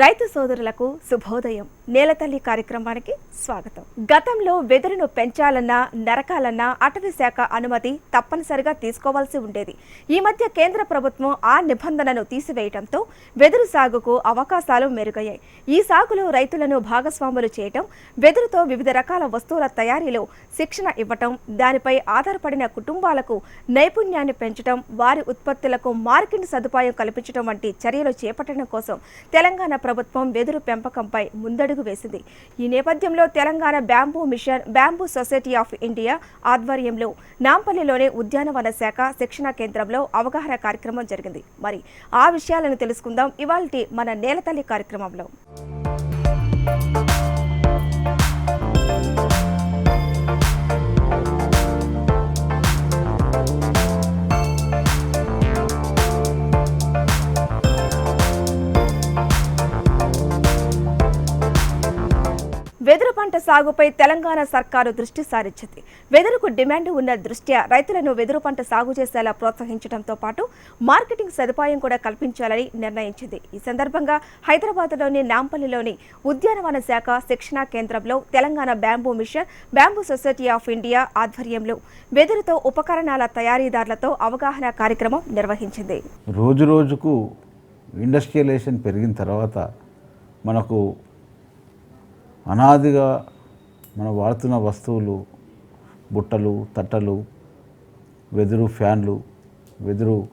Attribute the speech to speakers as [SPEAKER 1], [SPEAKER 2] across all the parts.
[SPEAKER 1] రైతు సోదరులకు శుభోదయం. నేలతల్లి కార్యక్రమానికి స్వాగతం. గతంలో వెదురును పెంచాలన్నా నరకాలన్నా అటవీ శాఖ అనుమతి తప్పనిసరిగా తీసుకోవాల్సి ఉండేది. ఈ మధ్య కేంద్ర ప్రభుత్వం ఆ నిబంధనను తీసివేయడంతో వెదురు సాగుకు అవకాశాలు మెరుగయ్యాయి. ఈ సాగులో రైతులను భాగస్వాములు చేయటం వెదురుతో వివిధ రకాల వస్తువుల తయారీలో శిక్షణ ఇవ్వటం దానిపై ఆధారపడిన కుటుంబాలకు నైపుణ్యాన్ని పెంచడం వారి ఉత్పత్తులకు మార్కెట్ సదుపాయం కల్పించడం వంటి చర్యలు చేపట్టడం కోసం తెలంగాణ ప్రభుత్వం వెదురు పెంపకంపై అడుగు వేసింది. ఈ నేపథ్యంలో Telangana bamboo mission bamboo society of India ఆధ్వర్యంలో నాంపల్లిలోని ఉద్యానవన శాఖ శిక్షణ కేంద్రంలో అవగాహన కార్యక్రమం జరిగింది. మరి ఆ విషయాలను తెలుసుకుందాం. ఇవాల్టి మన నేలతల్లి కార్యక్రమంలో. వెదురు పంట సాగుపై తెలంగాణ సర్కారు దృష్టి సారించింది. వెదురుకు డిమాండ్ ఉన్న దృష్ట్యా రైతులను వెదురు పంట సాగు చేసేలా ప్రోత్సహించడంతో పాటు మార్కెటింగ్ సదుపాయం కూడా కల్పించాలని నిర్ణయించింది. ఈ సందర్భంగా హైదరాబాద్లోని నాంపల్లిలోని ఉద్యానవన శాఖ శిక్షణా కేంద్రంలో Telangana bamboo mission bamboo society of India ఆధ్వర్యంలో వెదురుతో ఉపకరణాల తయారీదారులతో అవగాహన కార్యక్రమం నిర్వహించింది.
[SPEAKER 2] రోజు రోజుకు ఇండస్ట్రియలైజేషన్ పెరిగిన తర్వాత మనకు అనాదిగా మనం వాడుతున్న వస్తువులు బుట్టలు తట్టలు వెదురు ఫ్యాన్లు వెదురు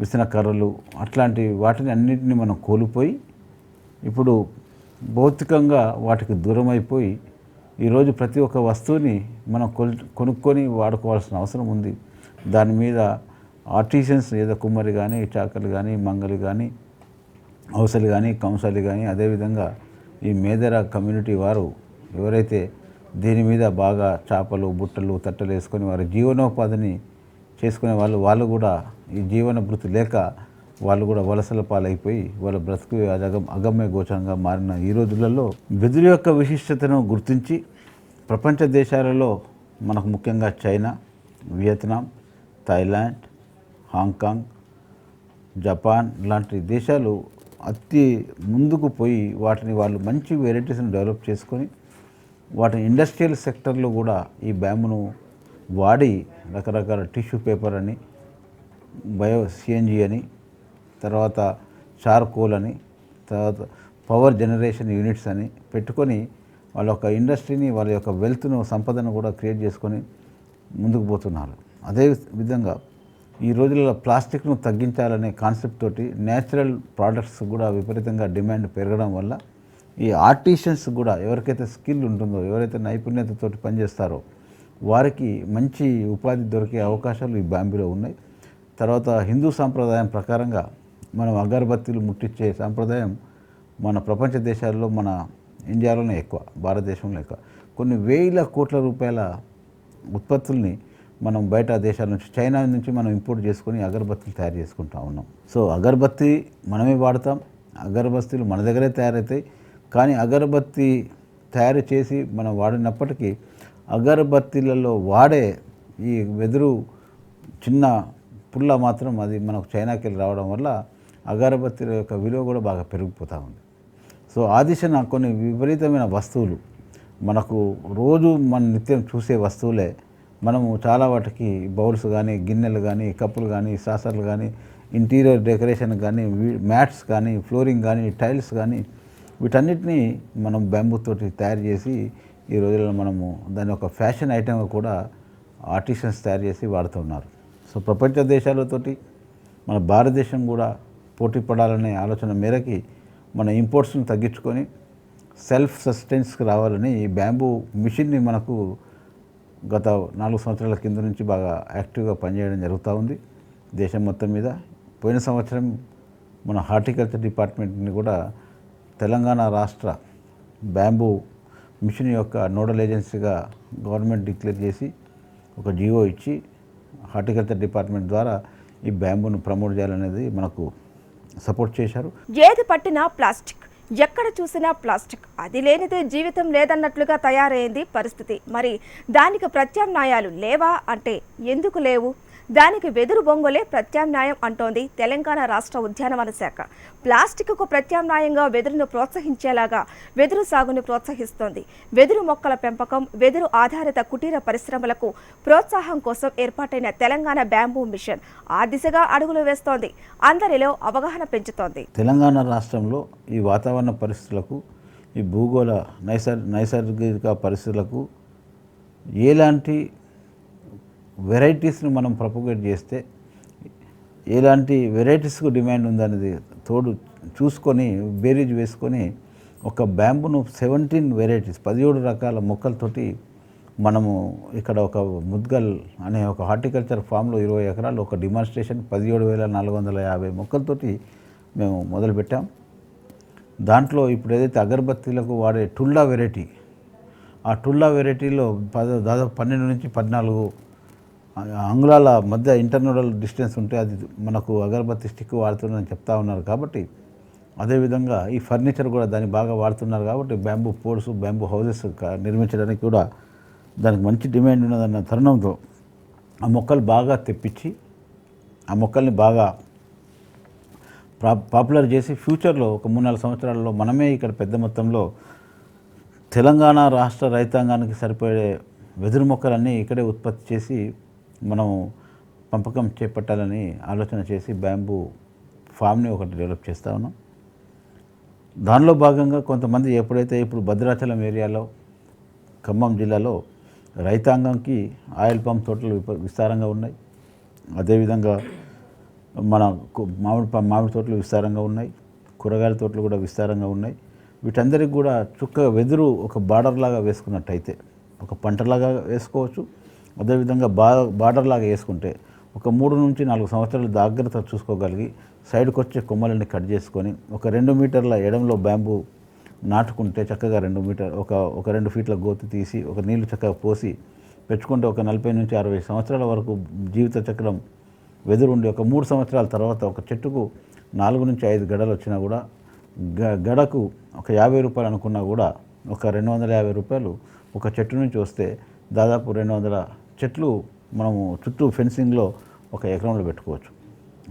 [SPEAKER 2] విసిన కర్రలు అట్లాంటి వాటిని అన్నింటినీ మనం కోల్పోయి ఇప్పుడు భౌతికంగా వాటికి దూరం అయిపోయి ఈరోజు ప్రతి ఒక్క వస్తువుని మనం కొల్ కొనుక్కొని వాడుకోవాల్సిన అవసరం ఉంది. దాని మీద ఆర్టిషన్స్ ఏదో కుమ్మరి కానీ చాకలు కానీ మంగలి కానీ అవసలి కానీ కంసాలు కానీ అదేవిధంగా ఈ మేదర కమ్యూనిటీ వారు ఎవరైతే దీని మీద బాగా చేపలు బుట్టలు తట్టలు వేసుకొని వారి జీవనోపాధిని చేసుకునే వాళ్ళు వాళ్ళు కూడా ఈ జీవన వృత్తి లేక వాళ్ళు కూడా వలసల పాలైపోయి వాళ్ళ బ్రతుకు అజగం అగమ్య గోచరంగా మారిన ఈ రోజులలో వెదురు యొక్క విశిష్టతను గుర్తించి ప్రపంచ దేశాలలో మనకు ముఖ్యంగా China Vietnam Thailand Hong Kong Japan లాంటి దేశాలు అతి ముందుకు పోయి వాటిని వాళ్ళు మంచి వెరైటీస్ని డెవలప్ చేసుకొని వాటిని ఇండస్ట్రియల్ సెక్టర్లో కూడా ఈ బ్యాంబును వాడి రకరకాల టిష్యూ పేపర్ అని బయో సిఎన్జి అని తర్వాత చార్కోల్ అని తర్వాత పవర్ జనరేషన్ యూనిట్స్ అని పెట్టుకొని వాళ్ళ యొక్క ఇండస్ట్రీని వాళ్ళ యొక్క వెల్త్ను సంపదను కూడా క్రియేట్ చేసుకొని ముందుకు పోతున్నారు. అదే విధంగా ఈ రోజుల్లో ప్లాస్టిక్ను తగ్గించాలనే కాన్సెప్ట్ తోటి నేచురల్ ప్రోడక్ట్స్ కూడా విపరీతంగా డిమాండ్ పెరగడం వల్ల ఈ ఆర్టిషియన్స్ కూడా ఎవరికైతే స్కిల్ ఉంటుందో ఎవరైతే నైపుణ్యతతో పనిచేస్తారో వారికి మంచి ఉపాధి దొరికే అవకాశాలు ఈ బాంబేలో ఉన్నాయి. తర్వాత హిందూ సాంప్రదాయం ప్రకారంగా మనం అగరబత్తీలు ముట్టించే సాంప్రదాయం మన ప్రపంచ దేశాల్లో మన ఇండియాలోనే ఎక్కువ భారతదేశంలో ఎక్కువ. కొన్ని వేల కోట్ల రూపాయల ఉత్పత్తుల్ని మనం బయట దేశాల నుంచి చైనా నుంచి మనం ఇంపోర్ట్ చేసుకొని అగరబత్తులు తయారు చేసుకుంటా ఉన్నాం. సో అగరబత్తి మనమే వాడతాం అగరబత్తీలు మన దగ్గరే తయారవుతాయి కానీ అగరబత్తి తయారు చేసి మనం వాడినప్పటికీ అగరబత్తీలలో వాడే ఈ వెదురు చిన్న పుల్ల మాత్రం అది మనకు చైనాకి వెళ్ళి రావడం వల్ల అగరబత్తీల యొక్క విలువ కూడా బాగా పెరిగిపోతూ ఉంది. సో ఆ దిశన కొన్ని విపరీతమైన వస్తువులు. మనకు రోజు మన నిత్యం చూసే వస్తువులే. మనము చాలా వాటికి బౌల్స్ కానీ గిన్నెలు కానీ కప్పులు కానీ సాసర్లు కానీ ఇంటీరియర్ డెకరేషన్ కానీ మ్యాట్స్ కానీ ఫ్లోరింగ్ కానీ టైల్స్ కానీ వీటన్నిటినీ మనం బ్యాంబూ తోటి తయారు చేసి ఈ రోజుల్లో మనము దాని ఒక ఫ్యాషన్ ఐటెంగా కూడా ఆర్టిషన్స్ తయారు చేసి వాడుతున్నారు సో ప్రపంచ దేశాలతోటి మన భారతదేశం కూడా పోటీ పడాలనే ఆలోచన మేరకి మన ఇంపోర్ట్స్ని తగ్గించుకొని సెల్ఫ్ సస్టెన్స్కి రావాలని ఈ బ్యాంబూ మిషన్ని మనకు గత నాలుగు సంవత్సరాల కింద నుంచి బాగా యాక్టివ్గా పనిచేయడం జరుగుతూ ఉంది. దేశం మొత్తం మీద పోయిన సంవత్సరం మన హార్టికల్చర్ డిపార్ట్మెంట్ని కూడా తెలంగాణ రాష్ట్ర బ్యాంబూ మిషన్ యొక్క నోడల్ ఏజెన్సీగా గవర్నమెంట్ డిక్లేర్ చేసి ఒక జియో ఇచ్చి హార్టికల్చర్ డిపార్ట్మెంట్ ద్వారా ఈ బ్యాంబూను ప్రమోట్ చేయాలనేది మనకు సపోర్ట్ చేశారు.
[SPEAKER 1] ఏది పట్టిన ప్లాస్టిక్. ఎక్కడ చూసినా ప్లాస్టిక్. అది లేనిదే జీవితం లేదన్నట్లుగా తయారైంది పరిస్థితి. మరి దానికి ప్రత్యామ్నాయాలు లేవా? అంటే ఎందుకు లేవు? దానికి వెదురు బొంగులే ప్రత్యామ్నాయం అంటోంది తెలంగాణ రాష్ట్ర ఉద్యానవన శాఖ. ప్లాస్టిక్కు ప్రత్యామ్నాయంగా వెదురును ప్రోత్సహించేలాగా వెదురు సాగును ప్రోత్సహిస్తోంది. వెదురు మొక్కల పెంపకం వెదురు ఆధారిత కుటీర పరిశ్రమలకు ప్రోత్సాహం కోసం ఏర్పాటైన తెలంగాణ బ్యాంబూ మిషన్ ఆ దిశగా అడుగులు వేస్తోంది. అందరిలో అవగాహన పెంచుతోంది.
[SPEAKER 2] తెలంగాణ రాష్ట్రంలో ఈ వాతావరణ పరిస్థితులకు ఈ భూగోళ నైసర్ నైసర్గిక పరిస్థితులకు ఎలాంటి వెరైటీస్ని మనం ప్రపోగేట్ చేస్తే ఎలాంటి వెరైటీస్కు డిమాండ్ ఉందనేది తోడు చూసుకొని బేరీజ్ వేసుకొని ఒక బ్యాంబును సెవెంటీన్ వెరైటీస్ పదిహేడు రకాల మొక్కలతోటి మనము ఇక్కడ ఒక ముద్గల్ అనే ఒక హార్టికల్చర్ ఫామ్లో ఇరవై ఎకరాలు ఒక డిమాన్స్ట్రేషన్ పదిహేడు వేల నాలుగు వందల యాభై మొక్కలతోటి మేము మొదలుపెట్టాం. దాంట్లో ఇప్పుడు ఏదైతే అగరబత్తీలకు వాడే టుల్లా వెరైటీ ఆ టుల్లా వెరైటీలో పద దాదాపు పన్నెండు నుంచి పద్నాలుగు అంగుళాల మధ్య ఇంటర్నోడల్ డిస్టెన్స్ ఉంటే అది మనకు అగరబత్తి స్టిక్ వాడుతుందని చెప్తా ఉన్నారు కాబట్టి అదేవిధంగా ఈ ఫర్నిచర్ కూడా దాన్ని బాగా వాడుతున్నారు కాబట్టి బ్యాంబూ పోర్ట్స్ బ్యాంబూ హౌసెస్ నిర్మించడానికి కూడా దానికి మంచి డిమాండ్ ఉన్నదన్న తరుణంతో ఆ మొక్కలు బాగా తెప్పించి ఆ మొక్కల్ని బాగా ప్రా పాపులర్ చేసి ఫ్యూచర్లో ఒక మూడు నాలుగు సంవత్సరాల్లో మనమే ఇక్కడ పెద్ద మొత్తంలో తెలంగాణ రాష్ట్ర రైతాంగానికి సరిపడే వెదురు మొక్కలన్నీ ఇక్కడే ఉత్పత్తి చేసి మనం పంపకం చేపట్టాలని ఆలోచన చేసి బ్యాంబూ ఫామ్ని ఒకటి డెవలప్ చేస్తూ ఉన్నాం. దానిలో భాగంగా కొంతమంది ఎప్పుడైతే ఇప్పుడు భద్రాచలం ఏరియాలో ఖమ్మం జిల్లాలో రైతాంగంకి ఆయిల్ పంప్ తోటలు విస్తారంగా ఉన్నాయి. అదేవిధంగా మన మామిడి మామిడి తోటలు విస్తారంగా ఉన్నాయి. కూరగాయల తోటలు కూడా విస్తారంగా ఉన్నాయి. వీటందరికి కూడా చుక్క వెదురు ఒక బార్డర్ లాగా వేసుకున్నట్టయితే ఒక పంటలాగా వేసుకోవచ్చు. అదేవిధంగా బా బార్డర్ లాగా వేసుకుంటే ఒక మూడు నుంచి నాలుగు సంవత్సరాలు జాగ్రత్త చూసుకోగలిగి సైడ్కి వచ్చే కొమ్మలని కట్ చేసుకొని ఒక రెండు మీటర్ల ఎడంలో బ్యాంబూ నాటుకుంటే చక్కగా రెండు మీటర్ ఒక ఒక రెండు ఫీట్ల గోతి తీసి ఒక నీళ్ళు చక్కగా పోసి పెంచుకుంటే ఒక నలభై నుంచి అరవై సంవత్సరాల వరకు జీవిత చక్రం వెదురుండి ఒక మూడు సంవత్సరాల తర్వాత ఒక చెట్టుకు నాలుగు నుంచి ఐదు గడలు వచ్చినా కూడా గ గడకు ఒక యాభై రూపాయలు అనుకున్నా కూడా ఒక రెండు వందల యాభై రూపాయలు ఒక చెట్టు నుంచి వస్తే దాదాపు రెండు వందల చెట్లు మనము చుట్టూ ఫెన్సింగ్లో ఒక ఎకరంలో పెట్టుకోవచ్చు.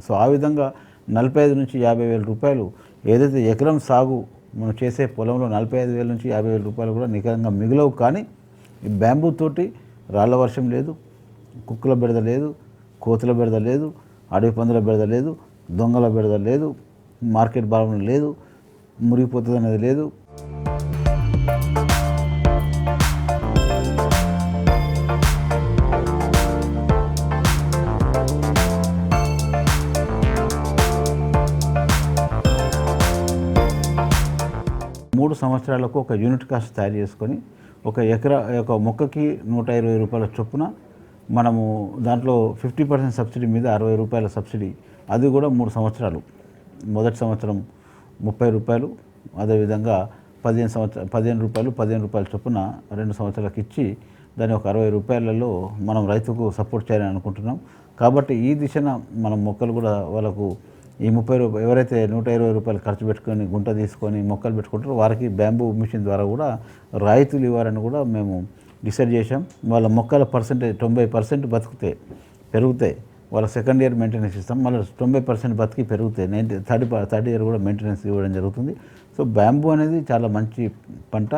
[SPEAKER 2] సో ఆ విధంగా నలభై ఐదు నుంచి యాభై వేల రూపాయలు ఏదైతే ఎకరం సాగు మనం చేసే పొలంలో నలభై ఐదు వేల నుంచి యాభై వేల రూపాయలు కూడా నికరంగా మిగిలవు కానీ ఈ బ్యాంబూ తోటి రాళ్ళ వర్షం లేదు కుక్కల బెడద లేదు కోతుల బెడద లేదు అడవి పందుల బెడద లేదు దొంగల బెడద లేదు మార్కెట్ భావం లేదు మురిగిపోతుంది అనేది లేదు మూడు సంవత్సరాలకు ఒక యూనిట్ కాస్ట్ తయారు చేసుకొని ఒక ఎకరా ఒక మొక్కకి నూట ఇరవై రూపాయల చొప్పున మనము దాంట్లో ఫిఫ్టీ పర్సెంట్ సబ్సిడీ మీద అరవై రూపాయల సబ్సిడీ. అది కూడా మూడు సంవత్సరాలు. మొదటి సంవత్సరం ముప్పై రూపాయలు అదేవిధంగా పదిహేను సంవత్సరం పదిహేను రూపాయలు పదిహేను రూపాయల చొప్పున రెండు సంవత్సరాలకు ఇచ్చి దాని ఒక అరవై రూపాయలలో మనం రైతుకు సపోర్ట్ చేయాలని అనుకుంటున్నాం. కాబట్టి ఈ దిశన మనం మొక్కలు కూడా వాళ్ళకు ఈ ముప్పై రూపాయలు ఎవరైతే నూట ఇరవై రూపాయలు ఖర్చు పెట్టుకొని గుంట తీసుకొని మొక్కలు పెట్టుకుంటారో వారికి బ్యాంబూ మిషన్ ద్వారా కూడా రాయితీలు ఇవ్వాలని కూడా మేము డిసైడ్ చేశాం. వాళ్ళ మొక్కల పర్సెంటేజ్ తొంభై పర్సెంట్ బతుకుతాయి పెరుగుతాయి వాళ్ళ సెకండ్ ఇయర్ మెయింటెనెన్స్ ఇస్తాం. మళ్ళీ తొంభై పర్సెంట్ బతికి పెరుగుతాయి నైన్టీ థర్డ్ థర్డ్ ఇయర్ కూడా మెయింటెనెన్స్ ఇవ్వడం జరుగుతుంది. సో బ్యాంబూ అనేది చాలా మంచి పంట.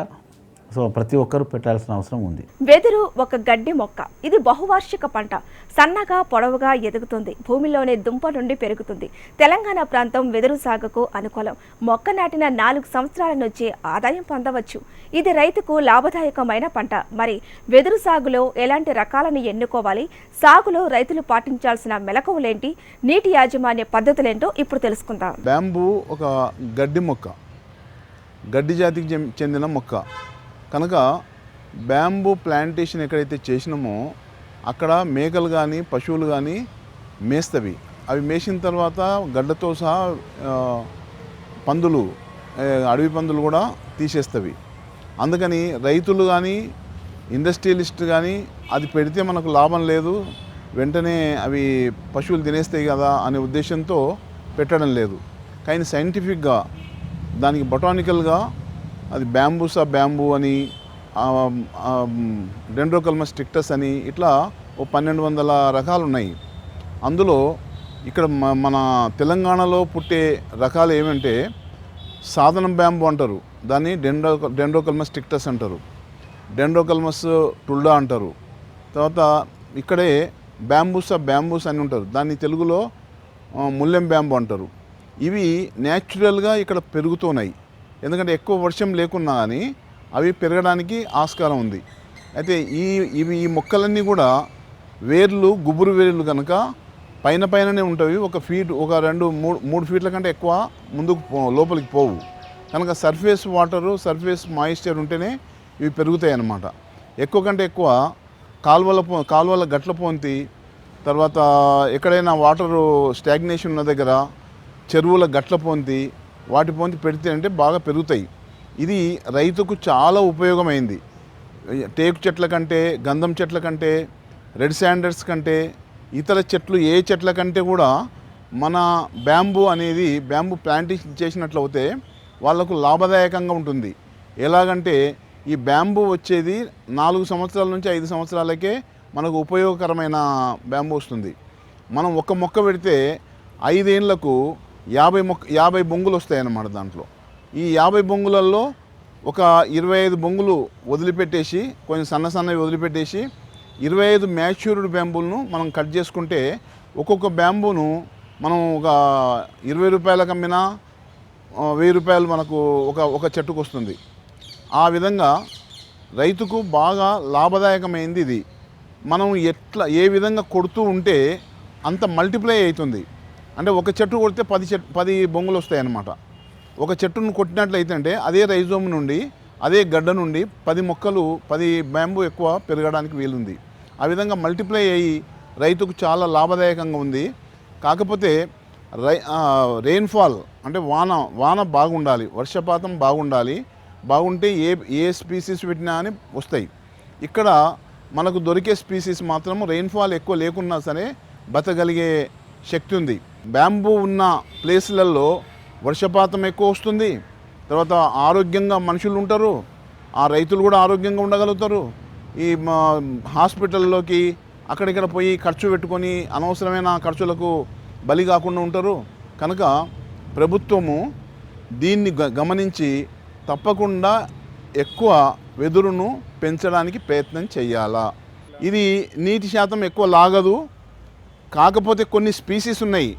[SPEAKER 2] సో ప్రతి ఒక్కరూ పెట్టాల్సిన అవసరం ఉంది.
[SPEAKER 1] వెదురు ఒక గడ్డి మొక్క. ఇది బహువార్షిక పంట. సన్నగా పొడవుగా ఎదుగుతుంది. భూమిలోనే దుంప నుండి పెరుగుతుంది. తెలంగాణ ప్రాంతం వెదురు సాగుకు అనుకూలం. మొక్క నాటిన నాలుగు సంవత్సరాల నుంచి ఆదాయం పొందవచ్చు. ఇది రైతుకు లాభదాయకమైన పంట. మరి వెదురు సాగులో ఎలాంటి రకాలను ఎన్నుకోవాలి? సాగులో రైతులు పాటించాల్సిన మెలకువలేంటి నీటి యాజమాన్య పద్ధతులేంటో ఇప్పుడు తెలుసుకుందాం.
[SPEAKER 3] బ్యాంబూ ఒక గడ్డి మొక్క. గడ్డి జాతికి చెందిన మొక్క. కనుక బ్యాంబూ ప్లాంటేషన్ ఎక్కడైతే చేసినామో అక్కడ మేకలు కానీ పశువులు కానీ మేస్తవి. అవి మేసిన తర్వాత గడ్డతో సహా పందులు అడవి పందులు కూడా తీసేస్తవి. అందుకని రైతులు కానీ ఇండస్ట్రియలిస్ట్ కానీ అది పెడితే మనకు లాభం లేదు వెంటనే అవి పశువులు తినేస్తాయి కదా అనే ఉద్దేశంతో పెట్టడం లేదు. కానీ సైంటిఫిక్గా దానికి బొటానికల్గా అది బ్యాంబూసా బ్యాంబూ అని డెండ్రోకల్మస్ స్టిక్టస్ అని ఇట్లా ఓ పన్నెండు వందల రకాలు ఉన్నాయి అందులో ఇక్కడ మన తెలంగాణలో పుట్టే రకాలు ఏమంటే సాధనం బ్యాంబు అంటారు దాన్ని డెండ్రో డెండ్రోకల్మస్ టిక్టస్ అంటారు డెండ్రోకల్మస్ టుల్డా అంటారు. తర్వాత ఇక్కడే బ్యాంబూసా బ్యాంబూస్ అని ఉంటారు దాన్ని తెలుగులో ముల్లెం బ్యాంబు అంటారు. ఇవి న్యాచురల్గా ఇక్కడ పెరుగుతున్నాయి. ఎందుకంటే ఎక్కువ వర్షం లేకున్నా కానీ అవి పెరగడానికి ఆస్కారం ఉంది. అయితే ఈ ఇవి ఈ మొక్కలన్నీ కూడా వేర్లు గుబురు వేర్లు కనుక పైన పైననే ఉంటాయి. ఒక ఫీట్ ఒక రెండు మూడు మూడు ఫీట్ల కంటే ఎక్కువ ముందుకు పో లోపలికి పోవు. కనుక సర్ఫేస్ వాటరు సర్ఫేస్ మాయిశ్చర్ ఉంటేనే ఇవి పెరుగుతాయి అన్నమాట. ఎక్కువ కంటే ఎక్కువ కాలువల పో కాలువల గట్ల పొంతి తర్వాత ఎక్కడైనా వాటరు స్టాగ్నేషన్ ఉన్న దగ్గర చెరువుల గట్ల పొంతి వాటి పొంది పెడితే అంటే బాగా పెరుగుతాయి. ఇది రైతుకు చాలా ఉపయోగమైంది. టేకు చెట్ల కంటే గంధం చెట్ల కంటే రెడ్ శాండర్స్ కంటే ఇతర చెట్లు ఏ చెట్ల కంటే కూడా మన బ్యాంబూ అనేది బ్యాంబూ ప్లాంటేషన్ చేసినట్లయితే వాళ్ళకు లాభదాయకంగా ఉంటుంది. ఎలాగంటే ఈ బ్యాంబూ వచ్చేది నాలుగు సంవత్సరాల నుంచి ఐదు సంవత్సరాలకే మనకు ఉపయోగకరమైన బ్యాంబూ వస్తుంది. మనం ఒక మొక్క పెడితే ఐదేళ్ళకు యాభై మొక్క యాభై బొంగులు వస్తాయి అన్నమాట దాంట్లో. ఈ యాభై బొంగులలో ఒక ఇరవై ఐదు బొంగులు వదిలిపెట్టేసి కొంచెం సన్న సన్నవి వదిలిపెట్టేసి ఇరవై ఐదు మ్యాచ్యూర్డ్ బ్యాంబూలను మనం కట్ చేసుకుంటే ఒక్కొక్క బ్యాంబూను మనం ఒక ఇరవై రూపాయలకు అమ్మినా వెయ్యి రూపాయలు మనకు ఒక ఒక చెట్టుకు వస్తుంది. ఆ విధంగా రైతుకు బాగా లాభదాయకమైంది ఇది. మనం ఎట్లా ఏ విధంగా కొడుతూ ఉంటే అంత మల్టిప్లై అవుతుంది. అంటే ఒక చెట్టు కొడితే పది చెట్టు పది బొంగులు వస్తాయి అన్నమాట. ఒక చెట్టును కొట్టినట్లయితే అంటే అదే రైజోమ్ నుండి అదే గడ్డ నుండి పది మొక్కలు పది బ్యాంబూ ఎక్కువ పెరగడానికి వీలుంది. ఆ విధంగా మల్టిప్లై అయ్యి రైతుకు చాలా లాభదాయకంగా ఉంది. కాకపోతే రై రెయిన్ఫాల్ అంటే వాన వాన బాగుండాలి వర్షపాతం బాగుండాలి బాగుంటే ఏ ఏ స్పీసీస్ పెట్టినా అని వస్తాయి. ఇక్కడ మనకు దొరికే స్పీసీస్ మాత్రం రెయిన్ఫాల్ ఎక్కువ లేకున్నా సరే బతకగలిగే శక్తి ఉంది. బ్యాంబూ ఉన్న ప్లేస్లలో వర్షపాతం ఎక్కువ వస్తుంది. తర్వాత ఆరోగ్యంగా మనుషులు ఉంటారు. ఆ రైతులు కూడా ఆరోగ్యంగా ఉండగలుగుతారు. ఈ మా హాస్పిటల్లోకి అక్కడిక్కడ పోయి ఖర్చు పెట్టుకొని అనవసరమైన ఖర్చులకు బలి కాకుండా ఉంటారు. కనుక ప్రభుత్వము దీన్ని గ- గమనించి తప్పకుండా ఎక్కువ వెదురును పెంచడానికి ప్రయత్నం చేయాలా? ఇది నీటి శాతం ఎక్కువ లాగదు. కాకపోతే కొన్ని స్పీసీస్ ఉన్నాయి.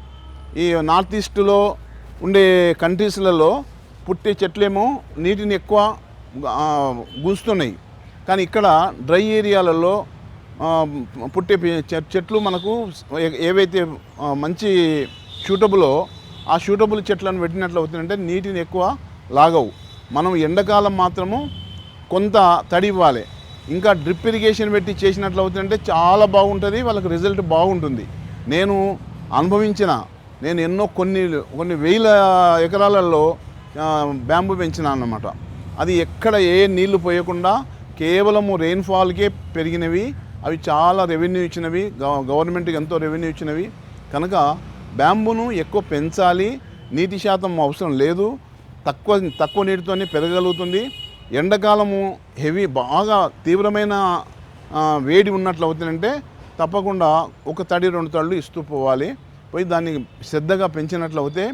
[SPEAKER 3] ఈ నార్త్ ఈస్ట్లో ఉండే కంట్రీస్లలో పుట్టే చెట్లేమో నీటిని ఎక్కువ గుంజుతున్నాయి. కానీ ఇక్కడ డ్రై ఏరియాలలో పుట్టే చె- చెట్లు మనకు ఏవైతే మంచి షూటబులో ఆ షూటబుల్ చెట్లను పెట్టినట్లు అవుతుందంటే నీటిని ఎక్కువ లాగవు. మనం ఎండాకాలం మాత్రము కొంత తడి ఇవ్వాలి. ఇంకా డ్రిప్ ఇరిగేషన్ పెట్టి చేసినట్లు అవుతుందంటే చాలా బాగుంటుంది వాళ్ళకి రిజల్ట్ బాగుంటుంది. నేను అనుభవించిన నేను ఎన్నో కొన్ని కొన్ని వేల ఎకరాలలో బ్యాంబు పెంచినాను అన్నమాట. అది ఎక్కడ ఏ నీళ్ళు పోయకుండా కేవలము రెయిన్ఫాల్కే పెరిగినవి అవి చాలా రెవెన్యూ ఇచ్చినవి గవర్నమెంట్కి ఎంతో రెవెన్యూ ఇచ్చినవి. కనుక బ్యాంబును ఎక్కువ పెంచాలి నీటి శాతం అవసరం లేదు తక్కువ తక్కువ నీటితోనే పెరగలుగుతుంది. ఎండాకాలము హెవీ బాగా తీవ్రమైన వేడి ఉన్నట్లు అవుతుందంటే తప్పకుండా ఒక తడి రెండు తళ్ళు ఇస్తూ పోవాలి. పోయి దాన్ని శ్రద్ధగా పెంచినట్లు అవుతే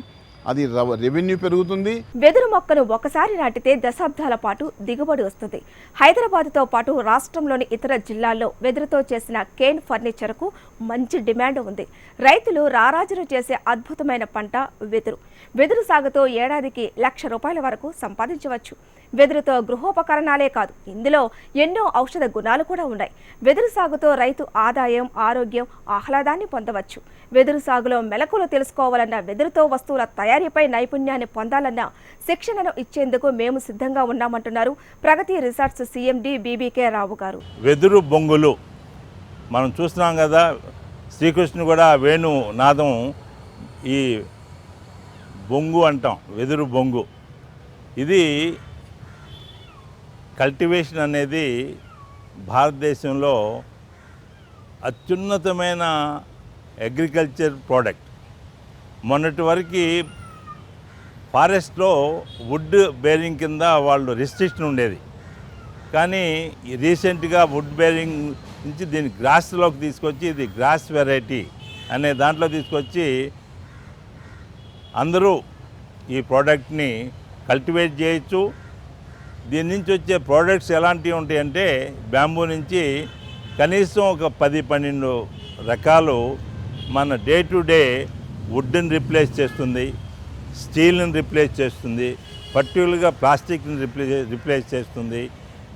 [SPEAKER 3] అది రెవెన్యూ పెరుగుతుంది.
[SPEAKER 1] వెదురు మొక్కను ఒకసారి నాటితే దశాబ్దాల పాటు దిగుబడి వస్తుంది. హైదరాబాద్తో పాటు రాష్ట్రంలోని ఇతర జిల్లాల్లో వెదురుతో చేసిన కేన్ ఫర్నిచర్కు మంచి డిమాండ్ ఉంది. రైతులు రారాజును చేసే అద్భుతమైన పంట వెదురు. వెదురు సాగుతో ఏడాదికి లక్ష రూపాయల వరకు సంపాదించవచ్చు. వెదురుతో గృహోపకరణాలే కాదు ఇందులో ఎన్నో ఔషధ గుణాలు కూడా ఉన్నాయి. వెదురు సాగుతో రైతు ఆదాయం ఆరోగ్యం ఆహ్లాదాన్ని పొందవచ్చు. వెదురు సాగులో మెలకులు తెలుసుకోవాలన్న వెదురుతో వస్తువుల తయారీపై నైపుణ్యాన్ని పొందాలన్న శిక్షణను ఇచ్చేందుకు మేము సిద్ధంగా ఉన్నామంటున్నారు Pragathi resorts CMD BBK Rao గారు.
[SPEAKER 4] వెదురు బొంగులు మనం చూస్తున్నాం కదా శ్రీకృష్ణుడు కూడా వేణు నాదం ఈ బొంగు అంటాం వెదురు బొంగు. ఇది కల్టివేషన్ అనేది భారతదేశంలో అత్యున్నతమైన అగ్రికల్చర్ ప్రోడక్ట్. మొన్నటి వరకు ఫారెస్ట్లో వుడ్ బేరింగ్ కింద వాళ్ళు రిస్ట్రిక్షన్ ఉండేది. కానీ రీసెంట్గా వుడ్ బేరింగ్ నుంచి దీన్ని గ్రాస్లోకి తీసుకొచ్చి ఇది గ్రాస్ వెరైటీ అనే దాంట్లో తీసుకొచ్చి అందరూ ఈ ప్రోడక్ట్ని కల్టివేట్ చేయొచ్చు. దీని నుంచి వచ్చే ప్రోడక్ట్స్ ఎలాంటివి ఉంటాయంటే బ్యాంబూ నుంచి కనీసం ఒక పది పన్నెండు రకాలు మన డే టు డే వుడ్ని రిప్లేస్ చేస్తుంది స్టీల్ని రిప్లేస్ చేస్తుంది పర్టికులర్గా ప్లాస్టిక్ని రిప్లేస్ రిప్లేస్ చేస్తుంది.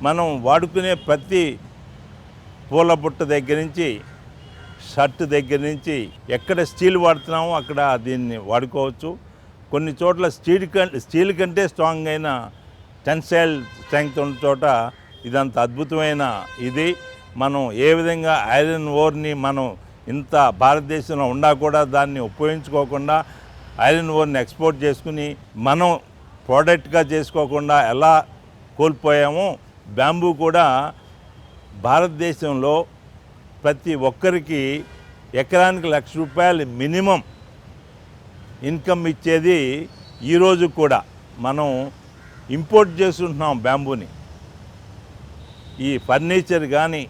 [SPEAKER 4] మనం వాడుకునే ప్రతి పూల బుట్ట దగ్గర నుంచి షర్ట్ దగ్గర నుంచి ఎక్కడ స్టీల్ వాడుతున్నామో అక్కడ దీన్ని వాడుకోవచ్చు. కొన్ని చోట్ల స్టీల్ కంటే స్టీల్ కంటే స్ట్రాంగ్ అయిన టెన్సైల్ స్ట్రెంగ్త్ ఉన్న చోట ఇదంత అద్భుతమైన ఇది. మనం ఏ విధంగా ఐరన్ ఓర్ని మనం ఇంత భారతదేశంలో ఉన్నా కూడా దాన్ని ఉపయోగించుకోకుండా ఐరన్ ఓర్ని ఎక్స్పోర్ట్ చేసుకుని మనం ప్రోడక్ట్గా చేసుకోకుండా ఎలా కోల్పోయామో బ్యాంబూ కూడా భారతదేశంలో ప్రతి ఒక్కరికి ఎకరానికి లక్ష రూపాయలు మినిమం ఇన్కమ్ ఇచ్చేది ఈరోజు కూడా మనం ఇంపోర్ట్ చేస్తుంటున్నాం బ్యాంబూని. ఈ ఫర్నిచర్ కానీ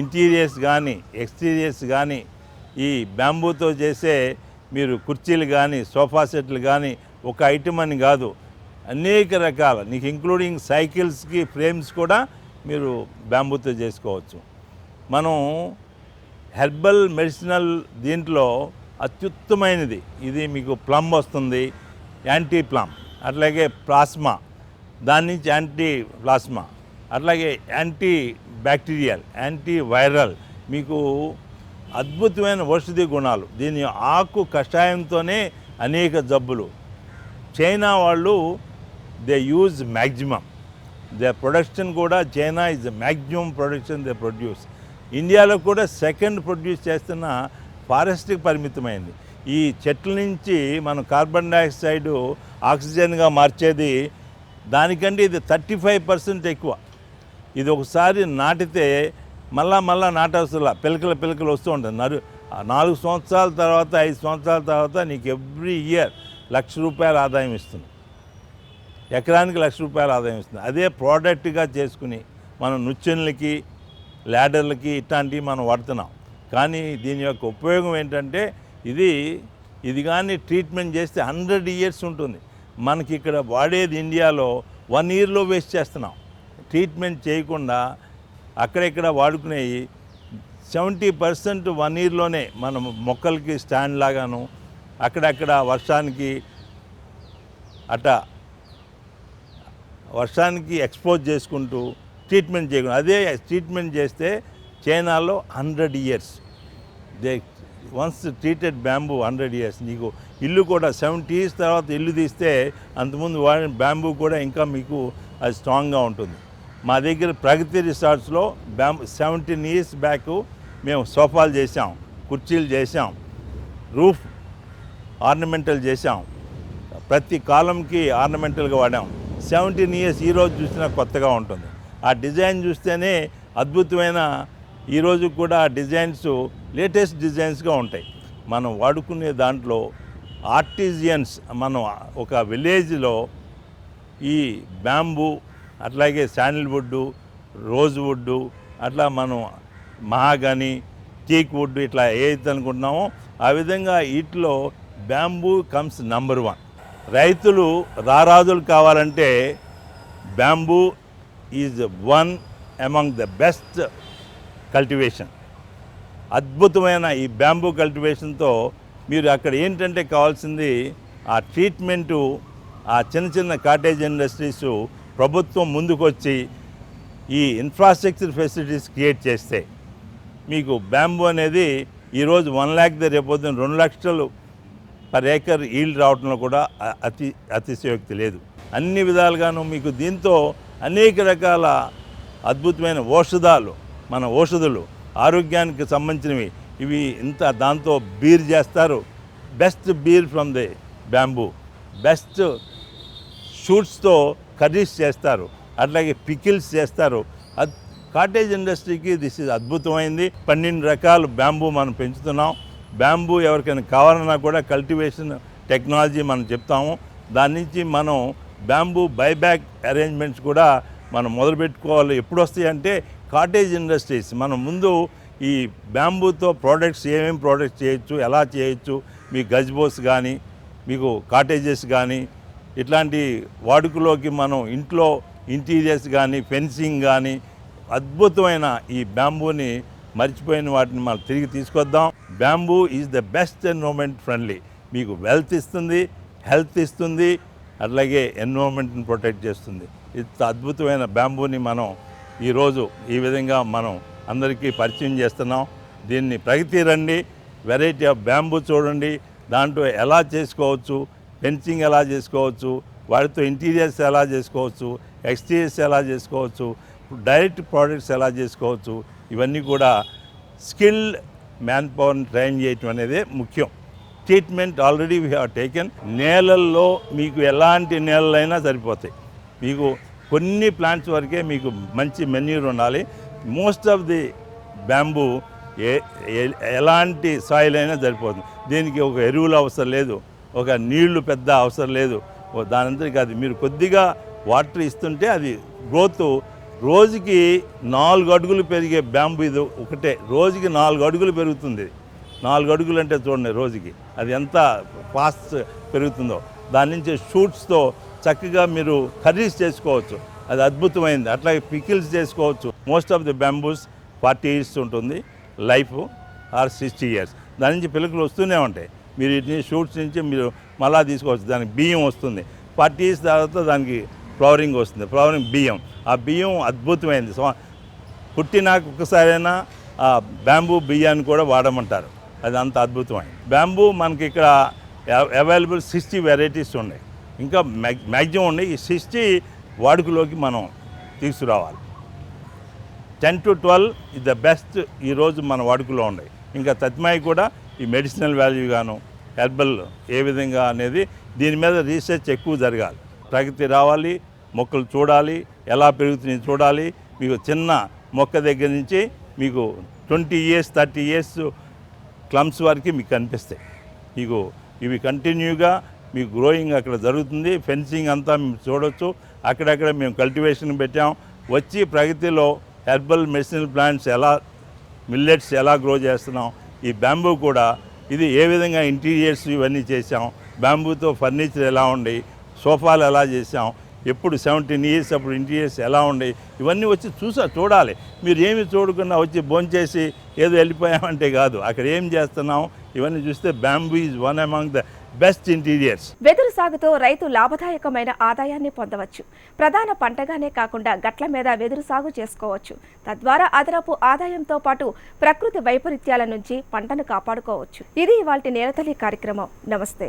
[SPEAKER 4] ఇంటీరియర్స్ కానీ ఎక్స్టీరియర్స్ కానీ ఈ బ్యాంబూతో చేసే మీరు కుర్చీలు కానీ సోఫా సెట్లు కానీ ఒక ఐటమ్ అని కాదు. అనేక రకాల నీకు ఇంక్లూడింగ్ సైకిల్స్కి ఫ్రేమ్స్ కూడా మీరు బ్యాంబూతో చేసుకోవచ్చు. మనం హెర్బల్ మెడిసినల్ దీంట్లో అత్యుత్తమైనది. ఇది మీకు ప్లమ్ వస్తుంది యాంటీ ప్లమ్ అట్లాగే ప్లాస్మా దాని నుంచి యాంటీ ప్లాస్మా అట్లాగే యాంటీ బ్యాక్టీరియల్ యాంటీ వైరల్ మీకు అద్భుతమైన ఔషధి గుణాలు. దీని ఆకు కషాయంతోనే అనేక జబ్బులు. చైనా వాళ్ళు they use maximum they production కూడా China is maximum production they produce. ఇండియాలో కూడా సెకండ్ ప్రొడ్యూస్ చేస్తున్న ఫారెస్ట్కి పరిమితమైంది. ఈ చెట్ల నుంచి మనం కార్బన్ డైఆక్సైడ్ ఆక్సిజన్గా మార్చేది దానికంటే ఇది థర్టీ ఫైవ్ పర్సెంట్ ఎక్కువ. ఇది ఒకసారి నాటితే మళ్ళా మళ్ళా నాటవసలా పిలకల పిలకలు వస్తూ ఉంటుంది నరు ఆ నాలుగు సంవత్సరాల తర్వాత ఐదు సంవత్సరాల తర్వాత నీకు ఎవ్రీ ఇయర్ లక్ష రూపాయల ఆదాయం ఇస్తుంది. ఎకరానికి లక్ష రూపాయల ఆదాయం ఇస్తుంది. అదే ప్రోడక్ట్గా చేసుకుని మనం నుచ్చెన్లకి ల్యాడర్లకి ఇట్లాంటివి మనం వాడుతున్నాం. కానీ దీని యొక్క ఉపయోగం ఏంటంటే ఇది ఇది కానీ ట్రీట్మెంట్ చేస్తే హండ్రెడ్ ఇయర్స్ ఉంటుంది. మనకి ఇక్కడ వాడేది ఇండియాలో వన్ ఇయర్లో వేస్ట్ చేస్తున్నాం. ట్రీట్మెంట్ చేయకుండా అక్కడెక్కడ వాడుకునేవి సెవెంటీ పర్సెంట్ వన్ ఇయర్లోనే మనం మొక్కలకి స్టాండ్ లాగాను అక్కడక్కడ వర్షానికి అట్ట వర్షానికి ఎక్స్పోజ్ చేసుకుంటూ ట్రీట్మెంట్ చేయకుండా అదే ట్రీట్మెంట్ చేస్తే చైనాలో hundred years. They once treated bamboo hundred years. నీకు ఇల్లు కూడా సెవెంటీ ఇయర్స్ తర్వాత ఇల్లు తీస్తే అంతకుముందు వాడిన బ్యాంబూ కూడా ఇంకా మీకు అది స్ట్రాంగ్గా ఉంటుంది. మా దగ్గర ప్రగతి రిసార్ట్స్లో బ్యా సెవెంటీన్ ఇయర్స్ బ్యాక్ మేము సోఫాలు చేసాం కుర్చీలు చేసాం రూఫ్ ఆర్నమెంటల్ చేసాం ప్రతి కాలంకి ఆర్నమెంటల్గా వాడాం. సెవెంటీన్ ఇయర్స్ ఈరోజు చూసినా కొత్తగా ఉంటుంది. ఆ డిజైన్ చూస్తేనే అద్భుతమైన ఈరోజు కూడా డిజైన్స్ లేటెస్ట్ డిజైన్స్గా ఉంటాయి. మనం వాడుకునే దాంట్లో ఆర్టిజియన్స్ మనం ఒక విలేజ్లో ఈ బ్యాంబూ అట్లాగే శాండిల్వుడ్ రోజ్ వుడ్ అట్లా మనం మహాగని టీక్ వుడ్ ఇట్లా ఏదైతే అనుకుంటున్నామో ఆ విధంగా వీటిలో బ్యాంబూ కమ్స్ నంబర్ వన్. రైతులు రారాజులు కావాలంటే bamboo is one among the best cultivation. అద్భుతమైన ఈ బ్యాంబూ కల్టివేషన్తో మీరు అక్కడ ఏంటంటే కావాల్సింది ఆ ట్రీట్మెంటు ఆ చిన్న చిన్న కాటేజ్ ఇండస్ట్రీసు ప్రభుత్వం ముందుకొచ్చి ఈ ఇన్ఫ్రాస్ట్రక్చర్ ఫెసిలిటీస్ క్రియేట్ చేస్తే మీకు బ్యాంబూ అనేది ఈరోజు వన్ ల్యాక్ రేపొద్దున రెండు లక్షలు పర్ ఏకర్ ఈల్డ్ రావడంలో కూడా అతి అతిశయోక్తి లేదు. అన్ని విధాలుగాను మీకు దీంతో అనేక రకాల అద్భుతమైన ఔషధాలు మన ఔషధులు ఆరోగ్యానికి సంబంధించినవి ఇవి ఇంత దాంతో బీర్ చేస్తారు. Best beer from the bamboo best షూట్స్తో curries చేస్తారు అట్లాగే పికిల్స్ చేస్తారు. కాటేజ్ ఇండస్ట్రీకి దిస్ ఇస్ అద్భుతమైంది. పన్నెండు రకాల బ్యాంబూ మనం పెంచుతున్నాం. బ్యాంబూ ఎవరికైనా కావాలన్నా కూడా కల్టివేషన్ టెక్నాలజీ మనం చెప్తాము. దాని నుంచి మనం బ్యాంబూ బైబ్యాక్ అరేంజ్మెంట్స్ కూడా మనం మొదలుపెట్టుకోవాలి. ఎప్పుడు వస్తాయంటే కాటేజ్ ఇండస్ట్రీస్. మనం ముందు ఈ బ్యాంబూతో ప్రోడక్ట్స్ ఏమేమి ప్రోడక్ట్స్ చేయొచ్చు ఎలా చేయొచ్చు మీ గజ్బోస్ కానీ మీకు కాటేజెస్ కానీ ఇట్లాంటి వాడుకలోకి మనం ఇంట్లో ఇంటీరియర్స్ కానీ ఫెన్సింగ్ కానీ అద్భుతమైన ఈ బ్యాంబూని మర్చిపోయిన వాటిని మనం తిరిగి తీసుకొద్దాం. Bamboo is the best environment friendly మీకు వెల్త్ ఇస్తుంది హెల్త్ ఇస్తుంది అట్లాగే ఎన్విరాన్మెంట్ని ప్రొటెక్ట్ చేస్తుంది. ఇంత అద్భుతమైన బ్యాంబూని మనం ఈరోజు ఈ విధంగా మనం అందరికీ పరిచయం చేస్తున్నాం. దీన్ని ప్రగతి రండి. వెరైటీ ఆఫ్ బ్యాంబూ చూడండి. దాంట్లో ఎలా చేసుకోవచ్చు? ఫెన్సింగ్ ఎలా చేసుకోవచ్చు వాటితో ఇంటీరియర్స్ ఎలా చేసుకోవచ్చు ఎక్స్టీరియర్స్ ఎలా చేసుకోవచ్చు డైరెక్ట్ ప్రోడక్ట్స్ ఎలా చేసుకోవచ్చు ఇవన్నీ కూడా స్కిల్డ్ మ్యాన్ పవర్ని ట్రైన్ చేయటం అనేది ముఖ్యం. Treatment already we have taken నేలల్లో మీకు ఎలాంటి నేలలైనా సరిపోతాయి. మీకు కొన్ని ప్లాంట్స్ వరకే మీకు మంచి మెన్యూర్ ఉండాలి. మోస్ట్ ఆఫ్ ది బ్యాంబూ ఏ- ఎలాంటి సాయిల్ అయినా సరిపోతుంది. దీనికి ఒక ఎరువులు అవసరం లేదు. ఒక నీళ్ళు పెద్ద అవసరం లేదు. ఓ అది కాదు మీరు కొద్దిగా వాటర్ ఇస్తుంటే అది గ్రోత్ రోజుకి నాలుగు అడుగులు పెరిగే బ్యాంబు ఇది ఒకటే రోజుకి నాలుగు అడుగులు పెరుగుతుంది. నాలుగు అడుగులు అంటే చూడండి రోజుకి అది ఎంత ఫాస్ట్ పెరుగుతుందో. దాని నుంచి షూట్స్తో చక్కగా మీరు కర్రీస్ చేసుకోవచ్చు. అది అద్భుతమైంది. అట్లాగే పికిల్స్ చేసుకోవచ్చు. Most of the bamboos forty years ఉంటుంది. లైఫ్ ఆర్ సిక్స్టీ ఇయర్స్ దాని నుంచి పిల్లకలు వస్తూనే ఉంటాయి. మీరు వీటిని షూట్స్ నుంచి మీరు మళ్ళా తీసుకోవచ్చు. దానికి బియ్యం వస్తుంది. ఫార్టీ తర్వాత దానికి ఫ్లవరింగ్ వస్తుంది. ఫ్లవరింగ్ బియ్యం. ఆ బియ్యం అద్భుతమైంది. సో పుట్టినాక ఒకసారైనా ఆ బ్యాంబూ బియ్యాన్ని కూడా వాడమంటారు. అది అంత అద్భుతమైంది. బ్యాంబూ మనకి ఇక్కడ అవైలబుల్ సిక్స్టీ వెరైటీస్ ఉన్నాయి. ఇంకా మ్యాక్సిమం ఉన్నాయి. ఈ సిక్స్టీ వాడుకలోకి మనం తీసుకురావాలి. టెన్ టు ట్వెల్వ్ ఇది ద బెస్ట్ ఈరోజు మన వాడుకలో ఉన్నాయి. ఇంకా తత్మాయి కూడా ఈ మెడిసినల్ వాల్యూ గాను హెర్బల్ ఏ విధంగా అనేది దీని మీద రీసెర్చ్ ఎక్కువ జరగాలి. ప్రగతి రావాలి మొక్కలు చూడాలి ఎలా పెరుగుతున్నాయి చూడాలి. మీకు చిన్న మొక్క దగ్గర నుంచి మీకు twenty years thirty years clumps వరకు మీకు కనిపిస్తాయి. మీకు ఇవి కంటిన్యూగా మీకు గ్రోయింగ్ అక్కడ జరుగుతుంది. ఫెన్సింగ్ అంతా మేము చూడొచ్చు. అక్కడక్కడ మేము కల్టివేషన్ పెట్టాం. వచ్చి ప్రగతిలో హెర్బల్ మెడిసినల్ ప్లాంట్స్ ఎలా మిల్లెట్స్ ఎలా గ్రో చేస్తున్నాం. ఈ బ్యాంబూ కూడా ఇది ఏ విధంగా ఇంటీరియర్స్ ఇవన్నీ చేసాం బ్యాంబూతో ఫర్నిచర్ ఎలా ఉండి సోఫాలు ఎలా చేసాం ఎప్పుడు సెవెంటీన్ ఇయర్స్ అప్పుడు ఇంటీరియర్స్ ఎలా ఉండి ఇవన్నీ వచ్చి చూసా చూడాలి. మీరు ఏమి చూడకుండా వచ్చి భోంచేసి ఏదో వెళ్ళిపోయామంటే కాదు. అక్కడ ఏం చేస్తున్నాం? ఇవన్నీ చూస్తే bamboo is one among the best interiors.
[SPEAKER 1] వెదురు సాగుతో రైతు లాభదాయకమైన ఆదాయాన్ని పొందవచ్చు. ప్రధాన పంటగానే కాకుండా గట్ల మీద వెదురు సాగు చేసుకోవచ్చు. తద్వారా అదనపు ఆదాయంతో పాటు ప్రకృతి వైపరీత్యాల నుంచి పంటను కాపాడుకోవచ్చు. ఇది ఇవాళ నేలతల్లి కార్యక్రమం. నమస్తే.